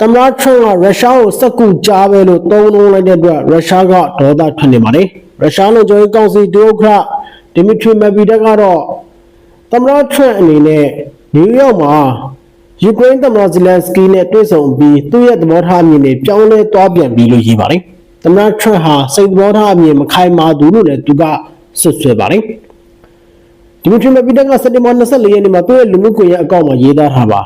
သမ္မတထရန့်ကရုရှားကိုစက်ကူကြားပဲလို့သုံးနှုန်းလိုက်တဲ့အတွက်ရုရှားကဒေါသထွက်နေပါတယ်ရုရှားလုံခြုံရေးကောင်စီဒုဥက္ကဋ္ဌဒီမီထရီမက်ဗီဒက်ကတော့သမ္မတထရန့်အနေနဲ့နယူးယောက်မှာယူကရိန်းသမ္မတဇီလန်စကီနဲ့တွေ့ဆုံပြီးသူ့ရဲ့သဘောထားအမြင်တွေပြောင်းလဲသွားပြန်ပြီလို့ရေးပါတယ်သမ္မတထရန့်ဟာစိတ်သဘောထားအမြင်မခိုင်မာသူလို့လည်းသူကဆွဆွဲပါတယ်ဒီမီထရီမက်ဗီဒက်ကစက်တင်ဘာ24ရက်နေ့မှာသူ့ရဲ့လူမှုကွန်ရက်အကောင့်မှာရေးသားထားပါ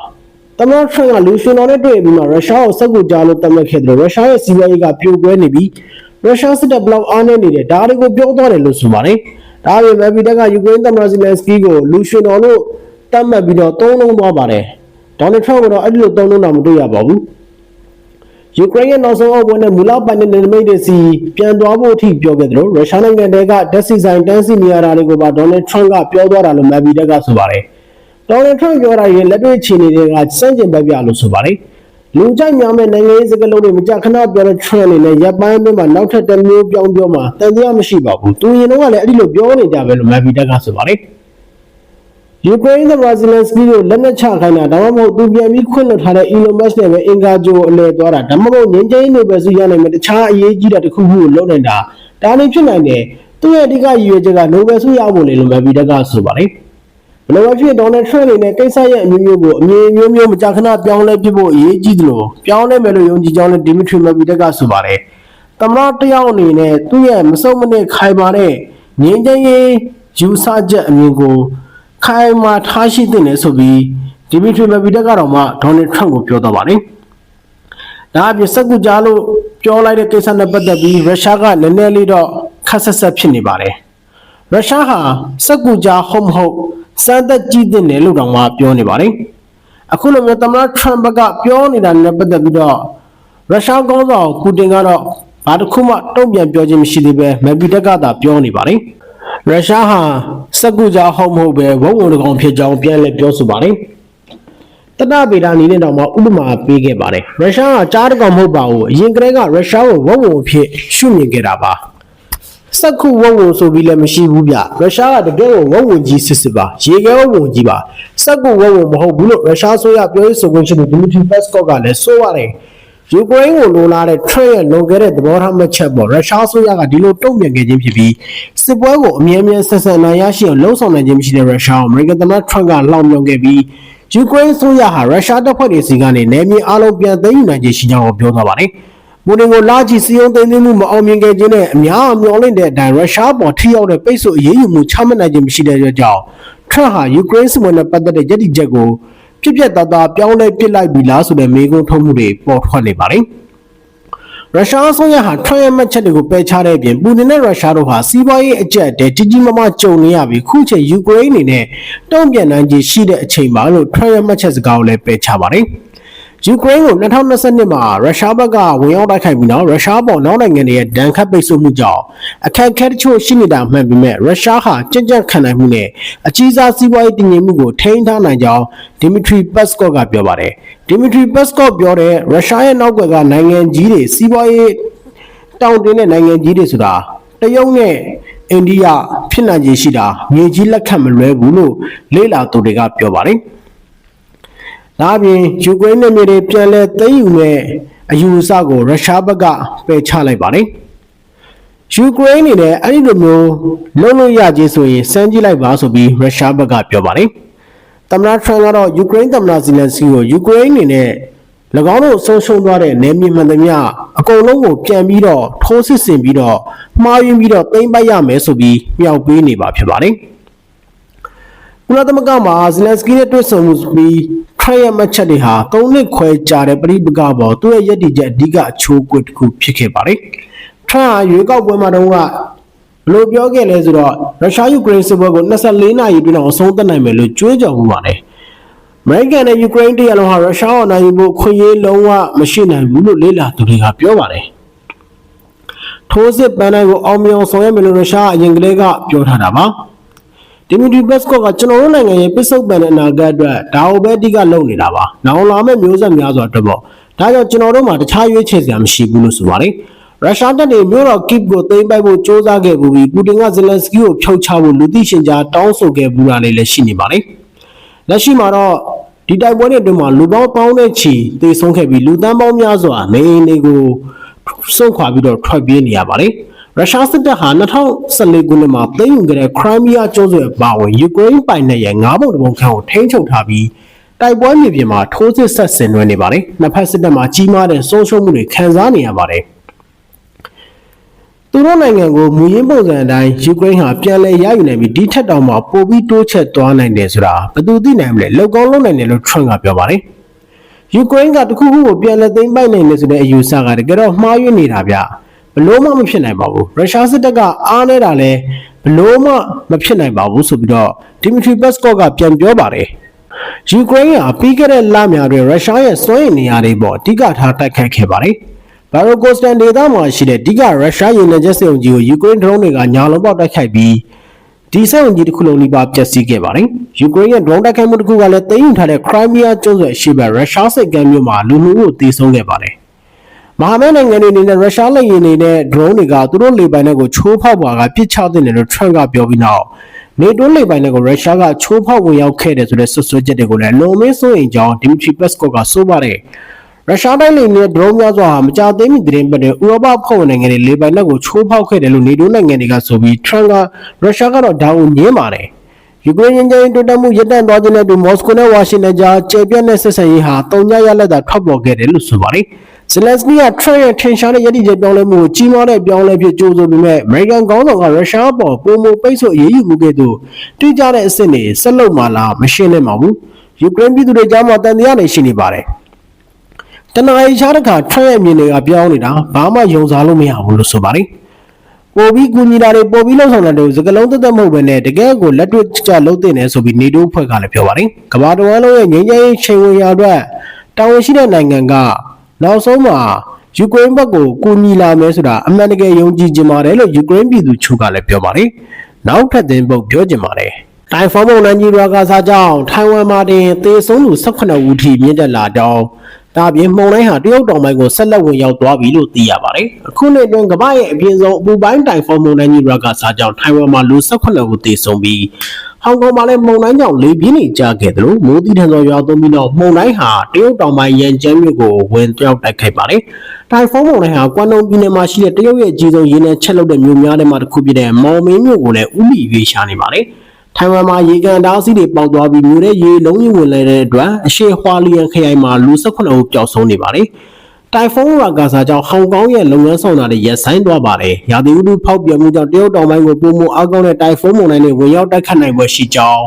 သမ္မတထရန့်ကလူရှင်တော်နဲ့တွေ့ပြီးမှရုရှားကိုစက်ကူကြားလို့သတ်မှတ်ခဲ့တယ်လို့ရုရှားရဲ့စီးပွားရေးကပြိုကွဲနေပြီးရုရှားစစ်တပ်ဘလောက်အားနည်းနေတယ်ဒါတွေကိုပြောသွားတယ်လို့ဆိုပါတယ်။ဒါပေမဲ့ဗီတက်ကယူကရိန်းသမ္မတဇီလန်စကီကိုလူရှင်တော်လို့သတ်မှတ်ပြီးတော့သုံးလုံးသွားပါတယ်။ဒေါ်နယ်ထရန့်ကတော့အဲ့ဒီလိုသုံးလုံးတော့မတွေ့ရပါဘူး။ယူကရိန်းရဲ့နောက်ဆုံးအပွဲနဲ့မူလပိုင်တဲ့နယ်နိမိတ်တွေစီပြန်သွားဖို့အထိပြောခဲ့တယ်လို့ရုရှားနိုင်ငံတဲကဓာတ်ဆီဆိုင်တန်းစီနေရတာတွေကိုပါဒေါ်နယ်ထရန့်ကပြောသွားတာလို့မက်ဗီတက်ကဆိုပါတယ်။ ဒေါ်နယ်ထရန့်ပြောတာရင်လက်တွေ့ချီနေတဲ့ကစန့်ကျင်ဘက်ပြလို့ဆိုပါတယ်။လူကြိုက်များမဲ့နိုင်ငံရေးစကားလုံးတွေမကြခဏပြောတဲ့ထရန့်အနေနဲ့ရပ်ပိုင်းအတွင်းမှာနောက်ထပ်တစ်မျိုးပြောင်းပြောမှတန်တရားမရှိပါဘူး။သူရင်တော့ကလည်းအဲ့ဒီလိုပြောနေကြပဲလို့မက်ဗီတက်ကဆိုပါတယ်။ယူကရိန်းသမ္မတဇီလန်စကီကိုလက်နက်ချခိုင်းတာဒါမှမဟုတ်သူပြန်ပြီးခွင့်လွှတ်ထားတဲ့ Elon Musk နဲ့ပဲအင်ကာဂျိုအလဲသွားတာဒါမှမဟုတ်ငင်းချင်းနေပဲစုရနိုင်မဲ့တခြားအရေးကြီးတာတစ်ခုခုကိုလုပ်နေတာဒါလည်းဖြစ်နိုင်တယ်။သူ့ရဲ့အဓိကရည်ရွယ်ချက်ကနိုဘယ်ဆုရဖို့လေလို့မက်ဗီတက်ကဆိုပါတယ်။ ဘယ်လိုပဲဖြစ်ဒေါ်နယ်ထရန့်အနေနဲ့ကိစ္စရဲ့အမျိုးမျိုးကိုအမြင်မျိုးမျိုးမကြာခဏပြောင်းလဲပြဖို့အရေးကြီးတယ်လို့ပြောင်းလဲမယ်လို့ယုံကြည်ကြောင်းလည်းဒီမီထရီမက်ဗီတက်ကဆိုပါတယ်။သမ္မတတယောက်အနေနဲ့သူ့ရဲ့မစုံမနစ်ခိုင်မာတဲ့ငြင်းချမ်းရေးယူဆချက်အမြင်ကိုခိုင်မာထားရှိတဲ့နယ်ဆိုပြီးဒီမီထရီမက်ဗီတက်ကတော့မှဒေါ်နယ်ထရန့်ကိုပြောသွားပါတယ်။ဒါအပြင်စက်ကူကြားလို့ပြောလိုက်တဲ့ကိစ္စနဲ့ပတ်သက်ပြီးရုရှားကနည်းနည်းလေးတော့ခက်ဆက်ဆက်ဖြစ်နေပါတယ်။ ရုရှားဟာစက်ကူကြားဟုတ်မဟုတ်စမ်းသက်ကြည့်တဲ့နယ်လို့တောင်မှပြောနေပါတယ်။အခုလိုမျိုးသမ္မတထရန့်ဘက်ကပြောနေတာနဲ့ပတ်သက်ပြီးတော့ရုရှားကောင်းဆောင်ပူတင်ကတော့ဘာတစ်ခုမှတုံ့ပြန်ပြောခြင်းမရှိသေးပဲမက်ဗီတက်ကသာပြောနေပါတယ်။ရုရှားဟာစက်ကူကြားဟုတ်မဟုတ်ပဲဝုံဝုံတကောင်ဖြစ်ကြောင်းပြန်လည်ပြောဆိုပါတယ်။တတဗေဒအနေနဲ့တော့မှဥပမာပေးခဲ့ပါတယ်။ရုရှားကကြားတကောင်မဟုတ်ပါဘူး။အရင်ကတည်းကရုရှားကိုဝုံဝုံအဖြစ်ရှုမြင်ခဲ့တာပါ။ စက်ခုဝုံဝုံဆိုပြီးလည်းမရှိဘူးဗျရုရှားကတကယ်ကိုဝုံဝုံကြီးစစ်စစ်ပါရေခဲဝုံဝုံကြီးပါစက်ခုဝုံဝုံမဟုတ်ဘူးလို့ရုရှားဆိုရပြောရေးဆိုခွင့်ရှိသူဒီမီထရီပက်စကော့ကလည်းဆိုပါတယ်ယူကရိန်းကိုလိုလားတဲ့ထရန့်ရဲ့လွန်ခဲ့တဲ့သဘောထားမှတ်ချက်ပေါ်ရုရှားဆိုရကဒီလိုတုံ့ပြန်ခဲ့ခြင်းဖြစ်ပြီးစစ်ပွဲကိုအမြဲတမ်းဆက်ဆက်နိုင်ရရှိအောင်လှုံ့ဆော်နိုင်ခြင်းမရှိတဲ့ရုရှားကိုအမေရိကန်သမ္မတထရန့်ကလှောင်ပြောင်ခဲ့ပြီးယူကရိန်းဆိုရဟာရုရှားတပ်ဖွဲ့တွေစီကနေနယ်မြေအလုံးပြန်သိမ်းယူနိုင်ခြင်းရှိကြောင်းကိုပြောသွားပါတယ်။ ပူတင်ကိုလာကြည့်စီယုံသိမ်းသိမ်းမှုမအောင်မြင်ခဲ့ခြင်းနဲ့အများအမျှော်လင့်တဲ့အတိုင်းရုရှားပေါ်ထိရောက်တဲ့ပိတ်ဆို့အရေးယူမှုချမှတ်နိုင်ခြင်းမရှိတဲ့အတွက်ကြောင့်ထရန့်ဟာယူကရိန်းစစ်ပွဲနဲ့ပတ်သက်တဲ့ရည်တည်ချက်ကိုပြစ်ပြတ်သားသားပြောင်းလဲပစ်လိုက်ပြီလားဆိုတဲ့မေးခွန်းထုတ်မှုတွေပေါ်ထွက်နေပါတယ်။ရုရှားအစိုးရဟာထရန့်ရဲ့မှတ်ချက်တွေကိုပယ်ချတဲ့အပြင်ပူတင်နဲ့ရုရှားတို့ဟာစီးပွားရေးအကျပ်အတဲကြီးကြီးမားမားကြုံနေရပြီးခုချိန်ယူကရိန်းအနေနဲ့တုံ့ပြန်နိုင်ခြင်းရှိတဲ့အချိန်မှာလို့ထရန့်ရဲ့မှတ်ချက်စကားကိုလည်းပယ်ချပါတယ်။ ယူကရိန်းကို2022မှာရုရှားဘက်ကဝင်ရောက်တိုက်ခိုက်ပြီးနောက်ရုရှားပေါ်နောက်နိုင်ငံတွေရဲ့ဒဏ်ခတ်ပိတ်ဆို့မှုကြောင့်အခက်အခဲတချို့ရှိနေတာမှန်ပေမဲ့ရုရှားဟာကြံ့ကြံ့ခံနိုင်မှုနဲ့အကြီးစားစီးပွားရေးတည်ငြိမ်မှုကိုထိန်းထားနိုင်ကြောင်းဒီမီထရီပက်စကော့ကပြောပါတယ်ဒီမီထရီပက်စကော့ပြောတဲ့ရုရှားရဲ့နောက်ကွယ်ကနိုင်ငံကြီးတွေစီးပွားရေးတောင်းတင်းတဲ့နိုင်ငံကြီးတွေဆိုတာတရုတ်နဲ့အိန္ဒိယဖြစ်နိုင်ခြေရှိတာမြေကြီးလက်ခံမလွဲဘူးလို့လေ့လာသူတွေကပြောပါတယ် ဒါအပြင်ယူကရိန်းနယ်မြေတွေပြန်လည်သိမ်းယူမဲ့အယူအဆကိုရုရှားဘက်ကပယ်ချလိုက်ပါတယ်။ယူကရိန်းအနေနဲ့အဲ့ဒီလိုမျိုးလုံးလို့ရကြီးဆိုရင်စမ်းကြည့်လိုက်ပါဆိုပြီးရုရှားဘက်ကပြောပါတယ်။သမ္မတထရန့်ကတော့ယူကရိန်းသမ္မတဇီလန်စကီကိုယူကရိန်းအနေနဲ့၎င်းတို့ဆုံးရှုံးသွားတဲ့နယ်မြေမှန်သမျှအကုန်လုံးကိုပြန်ပြီးတော့ထိုးစစ်ဆင်ပြီးတော့မှားယွင်းပြီးတော့သိမ်းပိုက်ရမယ်ဆိုပြီးမြောက်ပေးနေပါဖြစ်ပါတယ်။ကုလသမဂ္ဂမှာဇလန်စကီနဲ့တွေ့ဆုံမှုပြီးခ ရရဲ့မှတ်ချက်တွေဟာ၃နှစ်ခွဲကြာတဲ့ပြည်ပကပေါ်သူ့ရဲ့ရည်တည်ချက်အဓိကအချိုးအကွက်တစ်ခုဖြစ်ခဲ့ပါတယ်။ထရန့်ဟာရွေးကောက်ပွဲမှာတုန်းကဘယ်လိုပြောခဲ့လဲဆိုတော့ရုရှားယူကရိန်းစစ်ပွဲကို24နာရီအတွင်းအောင်အဆုံးသတ်နိုင်မယ်လို့ကြွေးကြော်မှုပါတယ်။အမေရိကန်နဲ့ယူကရိန်းတရားလုံးဟာရုရှားကိုနိုင်ယူဖို့ခွင့်ရေးလုံးဝမရှိနိုင်ဘူးလို့လေ့လာသူတွေကပြောပါတယ်။ထိုးစစ်ပန်းတိုင်းကိုအောင်မြင်အောင်ဆောင်ရွက်မယ်လို့ရုရှားအရင်ကတည်းကပြောထားတာပါ။ ဒီမီထရီပက်စကော့ကကျွန်တော်တို့နိုင်ငံရဲ့ပစ္စုပန်တဲ့အနာဂတ်အတွက်ဒါအုပ်ပဲအဓိကလုပ်နေတာပါ။နောက်လာမယ့်မျိုးဆက်များစွာအတွက်ပေါ့။ဒါကြောင့်ကျွန်တော်တို့မှာတခြားရွေးချယ်စရာမရှိဘူးလို့ဆိုပါတယ်။ရုရှားတပ်တွေမြို့တော်ကိဗ်ကိုသိမ်းပိုက်ဖို့စ조사ခဲ့ပူပြီးပူတင်ကဇလန်စကီကိုဖျောက်ချဖို့လူသိရှင်ကြားတောင်းဆိုခဲ့ပူတာလေးလည်းရှိနေပါတယ်။လက်ရှိမှာတော့ဒီဒီတိုက်ပွဲတွေအတွင်းမှာလူပေါင်းပေါင်းတဲ့ချီသေဆုံးခဲ့ပြီးလူသန်းပေါင်းများစွာနေအိမ်တွေကိုစွန့်ခွာပြီးတော့ထွက်ပြေးနေရပါတယ် ရုရှားစစ်တပ်ဟာ2014ခုနှစ်မှာသိမ်းယူခဲ့တဲ့ခရိုင်းမီးယားကျွန်းဆွယ်အပါအဝင်ယူကရိန်းပိုင်နယ်ရဲ့ငါးပုံတစ်ပုံခန့်ကိုထိန်းချုပ်ထားပြီးတိုက်ပွဲမြေပြင်မှာထိုးစစ်ဆက်ဆင်နွှဲနေပါတယ်။နှစ်ဖက်စစ်တပ်မှာကြီးမားတဲ့ဆုံးရှုံးမှုတွေခံစားနေရပါတယ်။သူတို့နိုင်ငံကိုမူရင်းပုံစံအတိုင်းယူကရိန်းဟာပြန်လည်ရယူနိုင်ပြီးဒီထက်တောင်မှပိုပြီးတိုးချဲ့သွားနိုင်တယ်ဆိုတာဘယ်သူသိနိုင်မလဲလောက်ကောင်းလုံးနိုင်တယ်လို့ထရန့်ကပြောပါတယ်။ယူကရိန်းကတခုခုကိုပြန်လည်သိမ်းပိုက်နိုင်တယ်ဆိုတဲ့အယူဆကတကယ်တော့မှားယွင်းနေတာဗျ။ဘ လို့မှမဖြစ်နိုင်ပါဘူး။ရုရှားစစ်တပ်ကအားနေတာလဲဘလို့မှမဖြစ်နိုင်ပါဘူးဆိုပြီးတော့ဒီမီထရီပက်စကော့ကပြန်ပြောပါတယ်။ယူကရိန်းကပြီးခဲ့တဲ့လများတွင်ရုရှားရဲ့စွမ်းရည်နေရာတွေပေါ်အဓိကထားတိုက်ခိုက်ခဲ့ပါတယ်။ဘာရိုကိုစတန်ဒေသမှာရှိတဲ့အဓိကရုရှားရေနံချက်စက်ရုံကြီးကိုယူကရိန်းဒရုန်းတွေကညာလုံးပေါက်တိုက်ခိုက်ပြီးဒီစက်ရုံကြီးတစ်ခုလုံးလေးပါပျက်စီးခဲ့ပါတယ်။ယူကရိန်းရဲ့ဒရုန်းတိုက်ခိုက်မှုတစ်ခုကလည်းသိမ်းယူထားတဲ့ခရိုင်းမီးယားကျွန်းဆွယ်အရှေ့ဘက်ရုရှားစစ်ကမ်းမြို့မှာလူမှုကိုတေဆုံးခဲ့ပါတယ်။ မဟာမိတ်နိုင်ငံတွေအနေနဲ့ရုရှားလက်ရည်နေနဲ့ drone တွေကသူတို့လေပိုင်တွေကိုချိုးဖောက်ပါကပြစ်ချတဲ့တယ်လို့ Trump ကပြောပြီးနောက်နေတိုးလေပိုင်တွေကိုရုရှားကချိုးဖောက်ဝင်ရောက်ခဲ့တယ်ဆိုတဲ့ဆွဆွချက်တွေကိုလည်းလုံမင်းစိုးရင်ကြောင်း Dmitry Peskov ကဆိုပါတယ်။ရုရှားတိုင်းလေနဲ့ drone များစွာဟာမကြာသေးမီသတင်းပတ်တဲ့ဥရောပဖွဲ့ဝင်နိုင်ငံတွေလေပိုင်လက်ကိုချိုးဖောက်ခဲ့တယ်လို့နေတိုးနိုင်ငံတွေကဆိုပြီး Trump ကရုရှားကတော့ဒါကိုညင်းပါတယ်။ယူကရိန်းနိုင်ငံတိုးတက်မှုရပ်တန့်သွားခြင်းနဲ့တူမော်စကိုနဲ့ဝါရှင်တန်ကြားကျေပြတ်တဲ့ဆက်ဆံရေးဟာတုံညရလက်သာထွက်ပေါ်ခဲ့တယ်လို့ဆိုပါတယ်။ ဇလန်စကီကထရန့်ရဲ့ထင်ရှားတဲ့ရည်တည်ချက်ပြောင်းလဲမှုကိုကြီးမားတဲ့ပြောင်းလဲဖြစ်ကြိုးဆိုပေမဲ့အမေရိကန်ခေါင်းဆောင်ကရုရှားပေါ်ပုံမပိတ်ဆို့အရေးယူမှုကဲ့သို့တိကျတဲ့အဆင့်တွေဆက်လုပ်မှလားမရှင်းနိုင်ပါဘူး။ယူကရိန်းပြည်သူတွေကြားမှာတန်တရားနေရှိနေပါတယ်။တနအီရှားတစ်ခါထရန့်ရဲ့မြင်တွေကပြောင်းနေတာဘာမှယုံစားလို့မရဘူးလို့ဆိုပါတယ်ပို့ပြီးကူညီတာတွေပို့ပြီးလှုပ်ဆောင်တာတွေစကလုံးသက်သက်မဟုတ်ဘဲနဲ့တကယ်ကိုလက်တွေ့ကျလုပ်တင်နေဆိုပြီးနေတိုးဖွဲ့ကလည်းပြောပါတယ်ကမ္ဘာတော်လုံးရဲ့ငြိမ်းချမ်းရေးချိန်ဝင်ရာအတွက်တာဝန်ရှိတဲ့နိုင်ငံက နောက်ဆုံးမှာယူကရိန်းဘက်ကိုကူညီလာမယ်ဆိုတာအမှန်တကယ်ယုံကြည်ကြပါတယ်လို့ယူကရိန်းပြည်သူချုပ်ကလည်းပြောပါတယ်နောက်ထပ်သင်ပုတ်ပြောကြပါတယ်တိုင်ဖွန်မုန်တိုင်းကြီးရွာကစားကြောင်းထိုင်ဝမ်မှာတင်သေဆုံးသူ18ဦးထိမြင့်တက်လာကြောင်းဒါပြင်မှုန်တိုင်းဟာတရုတ်တောင်ပိုင်းကိုဆက်လက်ဝင်ရောက်သွားပြီလို့သိရပါတယ်။အခုနှစ်အတွင်းကမ္ဘာရဲ့အပြင်းဆုံးအပူပိုင်းတိုင်ဖွန်မုန်တိုင်းကြီးရာကစားကြောင့်ထိုင်ဝမ်မှာလူ18ဦးသေဆုံးပြီး ဟောင်ကောင်မှာလည်းမုန်တိုင်းကြောင့်လေပြင်းနေကြခဲ့တယ်လို့မိုးတိထန်သောရွာသွန်းပြီးတော့မုန်တိုင်းဟာတရုတ်တောင်ပိုင်းရန်ကျန်းမြို့ကိုဝင်ရောက်တိုက်ခိုက်ပါတယ်။တိုင်ဖွန်မုန်တိုင်းဟာကွမ်တုံပြည်နယ်မှာရှိတဲ့တရုတ်ရဲ့အကြီးဆုံးရေနံချက်လုပ်တဲ့မြို့များထဲမှာတစ်ခုဖြစ်တဲ့မော်မင်းမြို့ကိုလည်းဥမိရွေးရှာနေပါတယ်။ထိုင်ဝမ်မှာရေကန်တားစီးတွေပေါက်သွားပြီးမြို့ထဲရေလုံးကြီးဝင်လာတဲ့အတွက်အရှေ့ဟွာလီယန်ခရိုင်မှာလူ18ဦးပျောက်ဆုံးနေပါတယ်။ တိုင်ဖုန်းရာဂါဆာကြောင့်ဟောင်ကောင်ရဲ့လုပ်ငန်းဆောင်တာတွေရပ်ဆိုင်းသွားပါတယ်။ရာသီဥတုဖောက်ပြန်မှုကြောင့်တရုတ်တောင်ပိုင်းကိုပုံမအားကောင်းတဲ့တိုင်ဖုန်းမုန်တိုင်းတွေဝင်ရောက်တိုက်ခတ်နိုင်ပွဲရှိကြောင်း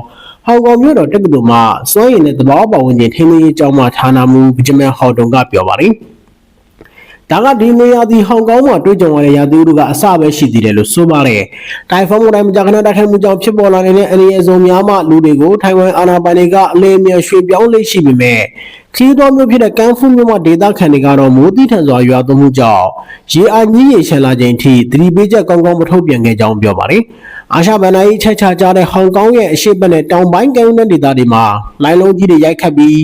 ဟောင်ကောင်မြို့တော်တက္ကသိုလ်မှစွမ်းရည်နဲ့သဘာဝပတ်ဝန်းကျင်ထိန်းသိမ်းရေးကျောင်းမှဌာနမှူးဗဂျမန်ဟော်တုံကပြောပါတယ်။ဒါကဒီနေရာဒီဟောင်ကောင်မှာတွေ့ကြုံရတဲ့ရာသီဥတုကအစပဲရှိသေးတယ်လို့ဆိုပါတယ်။တိုင်ဖွန်မုန်တိုင်းမကြာခဏတိုက်ခိုက်မှုကြောင့်ဖြစ်ပေါ်လာနေတဲ့အနေအစုံများမှလူတွေကိုထိုင်ဝမ်အာဏာပိုင်တွေကအလေးအမြတ်ရွှေ့ပြောင်းလေးရှိပေမဲ့ ခီးတော်မျိုးဖြစ်တဲ့ကန်ဖူးမျိုးမှဒေသခံတွေကတော့မိုးတိထန်စွာရွာသွန်းမှုကြောင့်ရေအားကြီးရေရှမ်းလာခြင်းထိသတိပေးချက်ကောင်းကောင်းမထုတ်ပြန်ခဲ့ကြောင်းပြောပါတယ်။အာရှဗန်နာကြီးချက်ချကြတဲ့ဟောင်ကောင်ရဲ့အရှိတ်ဘက်နဲ့တောင်ပိုင်းကမ်းရိုးတန်းဒေသတွေမှာလိုင်းလုံးကြီးတွေရိုက်ခတ်ပြီး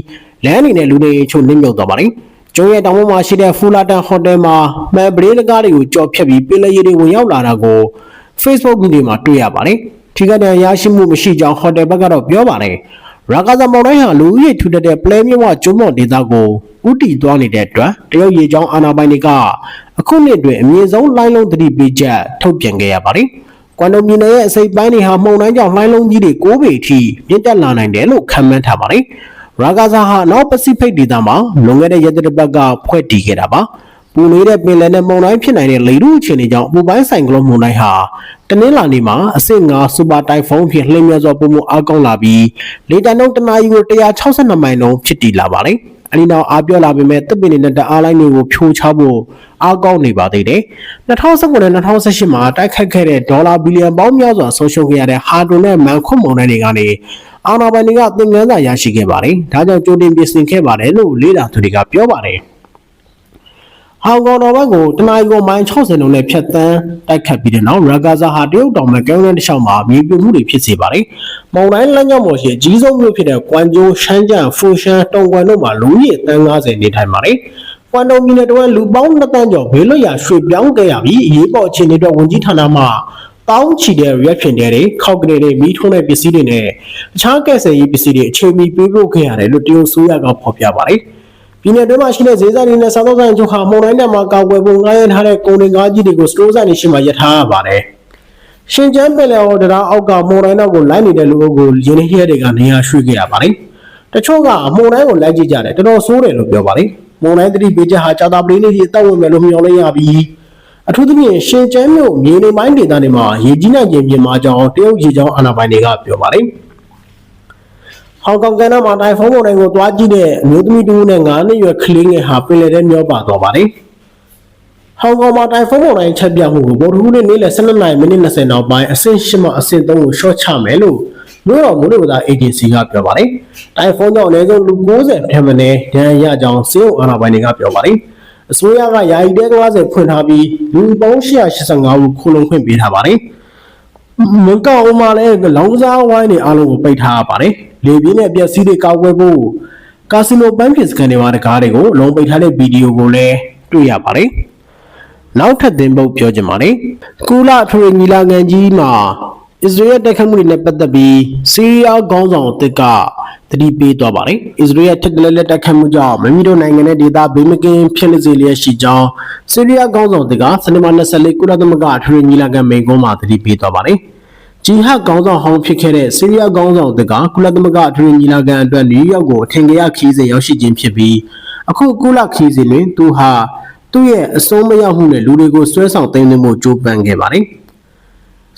လမ်းအနေနဲ့လူတွေချို့နှိမ့်မြုပ်သွားပါတယ်။ကျုံရဲ့တောင်ပေါ်မှာရှိတဲ့ဖူလာတန်ဟိုတယ်မှာမှန်ပရိသကားတွေကိုကြော်ဖြတ်ပြီးပင်လယ်ရေတွေဝင်ရောက်လာတာကို Facebook ဗီဒီယိုမှာတွေ့ရပါတယ်။ထိခိုက်ဒဏ်ရာရှိမှုမရှိကြောင်းဟိုတယ်ဘက်ကတော့ပြောပါတယ်။ ရာဂါဇာမောင်တိုင်းဟာလူဦးရေထူထပ်တဲ့ပလဲမြဝကျွန်းမော်ဒေသကိုဥတီသွားနေတဲ့အတွက်တရုတ်ရေကြောင်းအာဏာပိုင်တွေကအခုနှစ်အတွင်းအမြင့်ဆုံးလိုင်းလုံးသတိပေးချက်ထုတ်ပြန်ခဲ့ရပါတယ်။ကွမ်တုံပြည်နယ်ရဲ့အစိပ်ပိုင်းတွေဟာမှုန်တိုင်းကြောင့်လိုင်းလုံးကြီးတွေ6ပေအထိမြင့်တက်လာနိုင်တယ်လို့ခန့်မှန်းထားပါတယ်။ရာဂါဇာဟာနောက်ပစိဖိတ်ဒေသမှာလွန်ခဲ့တဲ့ရက်သတ္တပတ်ကဖွဲ့တည်ခဲ့တာပါ ပူနေတဲ့ပင်လယ်နဲ့မုန်တိုင်းဖြစ်နိုင်တဲ့လေထုအခြေအနေကြောင့်အပူပိုင်းဆိုင်ကလုန်းမုန်တိုင်းဟာတနင်္လာနေ့မှာအဆင့်5စူပါတိုင်ဖုန်းဖြစ်လှည့်မြဲစွာပုံမှုအားကောင်းလာပြီးလေတိုက်နှုန်းတနာရီကို162မိုင်နှုန်းဖြစ်တည်လာပါတယ်။အဲဒီနောက်အားပြောလာပေမဲ့တပ်ပင်နဲ့တအားလိုင်းတွေကိုဖြိုချဖို့အားကောင်းနေပါသေးတယ်။2019နဲ့2018မှာတိုက်ခိုက်ခဲ့တဲ့ဒေါ်လာဘီလီယံပေါင်းများစွာဆုံးရှုံးခဲ့ရတဲ့ဟာဒိုနဲ့မန်ခွန်မုန်တိုင်းတွေကနေအာဏာပိုင်တွေကသင်ခန်းစာရရှိခဲ့ပါတယ်။ဒါကြောင့်ကြိုတင်ပြင်ဆင်ခဲ့ပါတယ်လို့လေ့လာသူတွေကပြောပါတယ်။ ဟောင်ကောင်တော်ဘက်ကိုတနအီကိုမိုင်60လုံးနဲ့ဖြတ်တန်းတိုက်ခတ်ပြီးတဲ့နောက်ရာဂါဇာဟာတရုတ်တောင်ဘက်ကမ်းရိုးတန်းတစ်လျှောက်မှာမြေပြိုမှုတွေဖြစ်စေပါတယ်။မောင်တိုင်းလမ်းကြောင်းပေါ်ရှိအကြီးဆုံးမြို့ဖြစ်တဲ့ကွမ်ကျိုးရှမ်းကျန်ဖူရှန်တုံကွမ်တို့မှာလူကြီးအသန်း90နေထိုင်ပါတယ်။ကွမ်တုံပြည်နယ်တွင်လူပေါင်း2တန်းကျော်ဘေးလွတ်ရာရွှေ့ပြောင်းခဲ့ရပြီးအရေးပေါ်အခြေအနေအတွက်ဝန်ကြီးဌာနမှတောင်းချီတဲ့ reaction တွေခောက်ကနေတွေမီးထုံးတဲ့ပစ္စည်းတွေနဲ့အခြားကဲဆယ်ရေးပစ္စည်းတွေအချိန်မီပေးပို့ခဲ့ရတယ်လို့တရုတ်ဆိုရကဖော်ပြပါတယ်။ ပြည်내တွင်းမှာရှိတဲ့ဈေးဆိုင်တွေနဲ့စားသောက်ဆိုင်ချုပ်ဟာမုံတိုင်းနဲ့မှာကောက်ွယ်ပုံငားရထားတဲ့ကုန်တွေငါးကြီးတွေကိုစတိုးဆိုင်တွေရှိမှရထားရပါတယ်။ရှင်ကျန်းပင်လယ်ဟော်တရားအောက်ကမုံတိုင်းတော့ကိုလိုက်နေတဲ့လူအုပ်ကိုရင်းနှီးရဲတွေကနေရာရွှေ့ခဲ့ရပါတယ်။တချို့ကအမုံတိုင်းကိုလိုက်ကြည့်ကြတယ်တော်တော်ဆိုးတယ်လို့ပြောပါတယ်။မုံတိုင်းတတိပေးချက်ဟာကြာတာပလေးလေးကြီးအသက်ဝင်မယ်လို့မျှော်လင့်ရပြီးအထူးသဖြင့်ရှင်ကျန်းမြို့မြေနေပိုင်းဒေသတွေမှာရေကြီးနိုင်ခြင်းပြင်မာကြောင်းတရုတ်ရေကြောင်းအာဏာပိုင်တွေကပြောပါတယ်။ ဟောင်ကောင်ကန်နာမှာတိုင်ဖုန်းပေါ်တိုင်းကိုတွားကြည့်တဲ့အမျိုးသမီးတူနဲ့9နှစ်ရွယ်ကလေးငယ်ဟာပင်လယ်ထဲမျောပါသွားပါတယ်။ဟောင်ကောင်မှာတိုင်ဖုန်းပေါ်တိုင်းချက်ပြမှုကိုဗိုလ်ထူးနေ့နေ့လယ်12နာရီမိနစ်20နောက်ပိုင်းအဆင့်8မှအဆင့်3ကိုရှော့ချမယ်လို့မြို့တော်မိုးလေဝသအေဂျင်စီကပြောပါတယ်။တိုင်ဖုန်းကြောင့်အနည်းဆုံးလူ90ထက်မနည်းဒဏ်ရာရကြောင်းစေုံအာဏာပိုင်တွေကပြောပါတယ်။အစိုးရကယာယီတဲ90ဖွင့်ထားပြီးလူပေါင်း185ဦးခိုလုံခွင့်ပေးထားပါတယ်။ မကောက်အောင်မှလည်းလောင်းစားဝိုင်းတွေအားလုံးကိုပိတ်ထားရပါတယ်။လေပြင်းနဲ့ပျက်စီးတွေကောက်ွယ်ဖို့ကာစီနိုပန်းဖြစ်စကန်တွေမှာတကားတွေကိုအလုံးပိတ်ထားတဲ့ဗီဒီယိုကိုလည်းတွေ့ရပါတယ်။နောက်ထပ်သင်ပုတ်ပြောချင်ပါတယ်။ကုလအထွေညီလာခံကြီးမှာအစ္စရေးတိုက်ခတ်မှုတွေနဲ့ပတ်သက်ပြီးဆီးရီးယားခေါင်းဆောင်အသစ်က တတိပေးသွားပါတယ်။အစ္စရေးရဲ့ထက်တလဲလက်တိုက်ခတ်မှုကြောင့်မမီတို့နိုင်ငံရဲ့ဒေသဘေးမကင်းဖြစ်နေစေလျက်ရှိကြောင်းဆီးရီးယားခေါင်းဆောင်အသစ်ကစနေမ24ကုလသမဂ္ဂအထွေညီလာခံမိန့်ခွန်းမှာတတိပေးသွားပါတယ်။ဂျီဟတ်ခေါင်းဆောင်ဟောင်းဖြစ်ခဲ့တဲ့ဆီးရီးယားခေါင်းဆောင်အသစ်ကကုလသမဂ္ဂအထွေညီလာခံအတွက်နယူးယောက်ကိုအထင်ကရခီးစဉ်ရောက်ရှိခြင်းဖြစ်ပြီးအခုကုလခီးစဉ်တွင်သူဟာသူ့ရဲ့အစိုးမရောက်မှုနဲ့လူတွေကိုဆွဲဆောင်သိမ်းသွင်းဖို့ကြိုးပမ်းခဲ့ပါတယ်။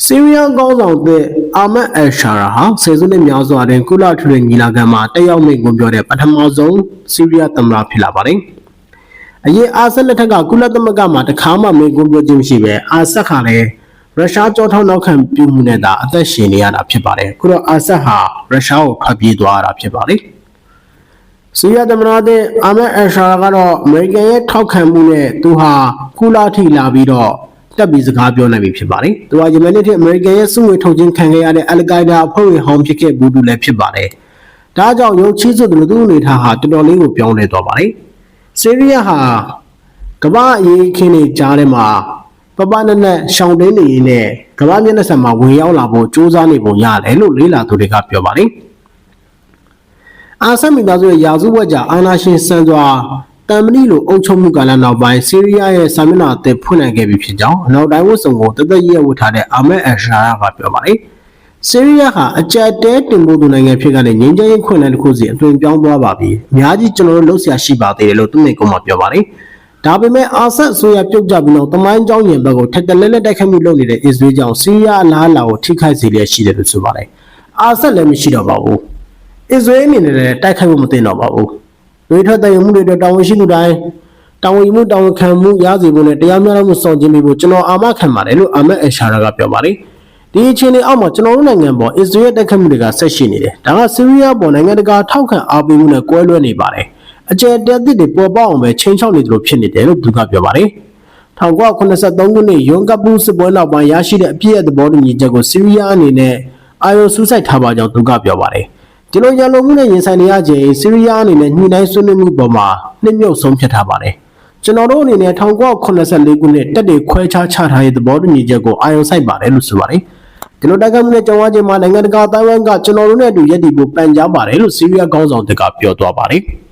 ဆီးရီးယားကောင်းဆောင်တဲ့အာမတ်အယ်ရှာရာဟာဆယ်စုနှစ်များစွာတွင်ကုလထူရညီလာခံမှာတက်ရောက်မိန့်ခွန်းပြောတဲ့ပထမဆုံးဆီးရီးယားသမ္မတဖြစ်လာပါတယ်။အရင်အာဆတ်လက်ထက်ကကုလသမဂ္ဂမှာတခါမှမိန့်ခွန်းပြောခြင်းမရှိပဲအာဆတ်ကလည်းရုရှားကြောထောက်နောက်ခံပြုမှုနဲ့သာအသက်ရှင်နေရတာဖြစ်ပါတယ်။ခုတော့အာဆတ်ဟာရုရှားကိုဖျက်ပြေးသွားတာဖြစ်ပါတယ်။ဆီးရီးယားသမ္မတသစ်အာမတ်အယ်ရှာကတော့အမေရိကန်ရဲ့ထောက်ခံမှုနဲ့သူဟာကုလာထိလာပြီးတော့ တက်ပြီးစကားပြောနိုင်ပြီဖြစ်ပါတယ်။သူဟာယမန်နေ့ထိအမေရိကန်ရဲ့စုငွေထုတ်ခြင်းခံခဲ့ရတဲ့အယ်ကိုင်ဒါအဖွဲ့ဝင်ဟောင်းဖြစ်ခဲ့ဘူးသူလည်းဖြစ်ပါတယ်။ဒါကြောင့်ရုပ်ချီးစွတ်တယ်လို့သူ့အနေထားဟာတော်တော်လေးကိုပြောင်းလဲသွားပါတယ်။ဆီးရီးယားဟာကမ္ဘာအရေးခင်းနေကြားထဲမှာပပနက်နက်ရှောင်းတိန်နေရင်းနဲ့ကမ္ဘာမျက်နှာစာမှာဝင်ရောက်လာဖို့စ조사နေပုံရတယ်လို့လေးလာသူတွေကပြောပါတယ်။အာဆတ်မိသားစုရဲ့ရာစုဝတ်ကြအာနာရှင်ဆန်စွာ တမ်မဏိလိုအုပ်ချုပ်မှုကာလနောက်ပိုင်းဆီးရီးယားရဲ့စာမျက်နှာအသစ်ဖွင့်နိုင်ခဲ့ပြီဖြစ်ကြောင်းအနောက်တိုင်းဝတ်စုံကိုတသက်ရဝတ်ထားတဲ့အာမက်အယ်ရှာရာကပြောပါတယ်။ဆီးရီးယားဟာအကြက်တဲတင်ပို့သူနိုင်ငံဖြစ်ကနေငြိမ်းချမ်းရေးခွင့်လန်းတစ်ခုစီအသွင်ပြောင်းသွားပါပြီ။အများကြီးကျွန်တော်တို့လှုပ်ရှားရှိပါသေးတယ်လို့သူမိန့်ခွန်းမှာပြောပါတယ်။ဒါပေမဲ့အာဆတ်အစိုးရပြုတ်ကြပြီးတော့တမိုင်းကြောင်းရင်ဘက်ကိုထက်တလဲလဲတိုက်ခတ်မှုလုပ်နေတဲ့အစ္စရေးကြောင့်ဆီးရီးယားအလားအလာကိုထိခိုက်စေလျက်ရှိတယ်လို့ဆိုပါတယ်။အာဆတ်လည်းမရှိတော့ပါဘူး။အစ္စရေးအနေနဲ့လည်းတိုက်ခိုက်ဖို့မတင်တော့ပါဘူး။ တွေထွက်တဲ့မှုတွေအတွက်တာဝန်ရှိသူတိုင်းတာဝန်ယူမှုတာဝန်ခံမှုရစေဖို့နဲ့တရားမျှတမှုဆောင်ကျင်းပေးဖို့ကျွန်တော်အာမခံပါတယ်လို့အာမက်အရှာရာကပြောပါတယ်။ဒီအခြေအနေအောက်မှာကျွန်တော်တို့နိုင်ငံပေါ်အစ္စရေးတိုက်ခိုက်မှုတွေကဆက်ရှိနေတယ်။ဒါကဆီးရီးယားပေါ်နိုင်ငံတကာထောက်ခံအားပေးမှုနဲ့ကွဲလွဲနေပါတယ်။အကြံတက်သစ်တွေပေါ်ပေါက်အောင်ပဲချိန်ချောက်နေတယ်လို့ဖြစ်နေတယ်လို့သူကပြောပါတယ်။1983ခုနှစ်ယွန်ကပူစစ်ပွဲနောက်ပိုင်းရရှိတဲ့အပြည့်အသဘောတူညီချက်ကိုဆီးရီးယားအနေနဲ့အာရုံစူးစိုက်ထားပါကြောင်းသူကပြောပါတယ်။ ဒီလိုရန်လိုမှုနဲ့ရင်ဆိုင်နေရခြင်းဆီးရီးယားအနေနဲ့ညှိနှိုင်းဆွေးနွေးမှုပေါ်မှာနှိမ့်မြုပ်ဆုံးဖြတ်ထားပါတယ်။ကျွန်တော်တို့အနေနဲ့1984ခုနှစ်တက်တွေခွဲခြားချထားတဲ့သဘောတူညီချက်ကိုအာရုံစိုက်ပါတယ်လို့ဆိုပါတယ်။ဒီလိုတိုက်ခိုက်မှုနဲ့ကြုံရခြင်းမှာနိုင်ငံတကာအတိုင်းအဝိုင်းကကျွန်တော်တို့နဲ့အတူရည်တည်ဖို့ပန်ကြားပါတယ်လို့ဆီးရီးယားခေါင်းဆောင်တကပြောသွားပါတယ်။